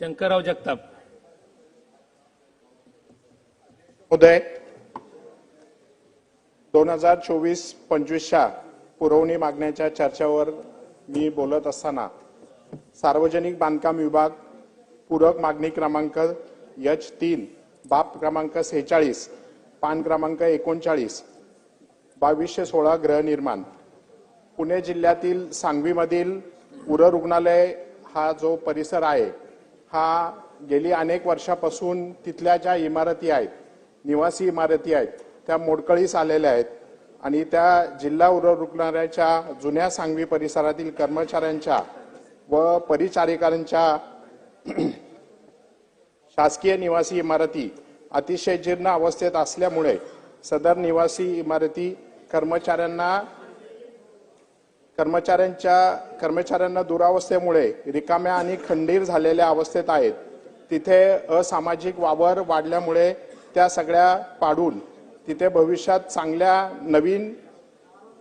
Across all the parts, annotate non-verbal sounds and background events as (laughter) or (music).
शंकरराव जगताप. उदय दोन हजार चोवीस पंचवीसच्या पुरवणी मागण्याच्या चर्चेवर मी बोलत असताना सार्वजनिक बांधकाम विभाग पूरक मागणी क्रमांक यच तीन बाप क्रमांक सेहेचाळीस पान क्रमांक एकोणचाळीस बावीसशे सोळा गृहनिर्माण पुणे जिल्ह्यातील सांगवीमधील उर रुग्णालय हा जो परिसर आहे हा गेली अनेक वर्षापासून तिथल्या ज्या इमारती आहेत निवासी इमारती आहेत त्या मोडकळीस आलेल्या आहेत आणि त्या जिल्हा उर रुग्णालयाच्या जुन्या सांगवी परिसरातील कर्मचाऱ्यांच्या व परिचारिकांच्या (clears throat) शासकीय निवासी इमारती अतिशय जीर्ण अवस्थेत असल्यामुळे सदर निवासी इमारती कर्मचाऱ्यांना कर्मचाऱ्यांच्या कर्मचाऱ्यांना दुरावस्थेमुळे रिकाम्या आणि खंडीर झालेल्या अवस्थेत आहेत. तिथे असामाजिक वावर वाढल्यामुळे त्या सगळ्या पाडून तिथे भविष्यात चांगल्या नवीन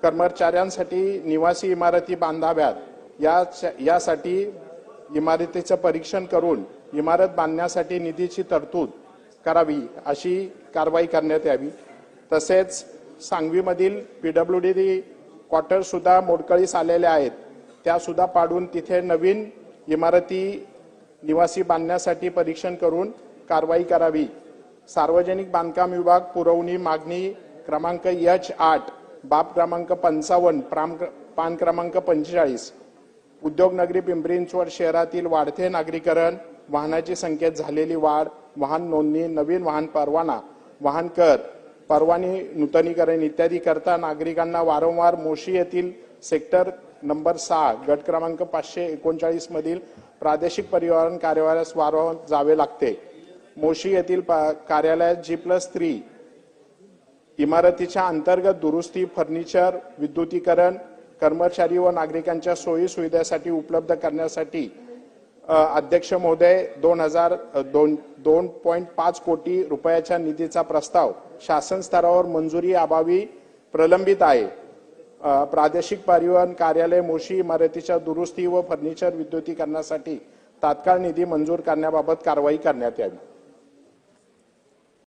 कर्मचाऱ्यांसाठी निवासी इमारती बांधाव्यात. या यासाठी इमारतीचं परीक्षण करून इमारत बांधण्यासाठी निधीची तरतूद करावी अशी कारवाई करण्यात यावी. तसेच सांगवीमधील पीडब्ल्यू डी क्वार्टर सुद्धा मोडकळीस आलेल्या आहेत. त्या सुद्धा पाडून तिथे नवीन इमारती निवासी बांधण्यासाठी परीक्षण करून कारवाई करावी. सार्वजनिक बांधकाम विभाग पुरवणी मागणी क्रमांक एच आठ बाप क्रमांक पंचावन्न प्राम पान क्रमांक पंचेचाळीस. उद्योगनगरी पिंपरी चिंचवड शहरातील वाढते नागरीकरण वाहनाची संख्येत झालेली वाढ वाहन नोंदणी नवीन वाहन परवाना वाहन कर परवाने नूतनीकरण इत्यादी करता नागरिकांना वारंवार मोशी येथील सेक्टर नंबर सहा गट क्रमांक पाचशे एकोणचाळीस मधील प्रादेशिक परिवहन कार्यालयास वारंवार जावे लागते. मोशी येथील पा- कार्यालयात जी प्लस थ्री इमारतीच्या अंतर्गत दुरुस्ती फर्निचर विद्युतीकरण कर्मचारी व नागरिकांच्या सोयी सुविधेसाठी उपलब्ध करण्यासाठी अध्यक्ष महोदय दोन हजार दोन दोन पॉईंट पाच कोटी रुपयाच्या निधीचा प्रस्ताव शासन स्तरावर मंजुरी अभावी प्रलंबित आहे. प्रादेशिक परिवहन कार्यालय मोशी इमारतीच्या दुरुस्ती व फर्निचर विद्युतीकरणासाठी तात्काळ निधी मंजूर करण्याबाबत कारवाई करण्यात यावी.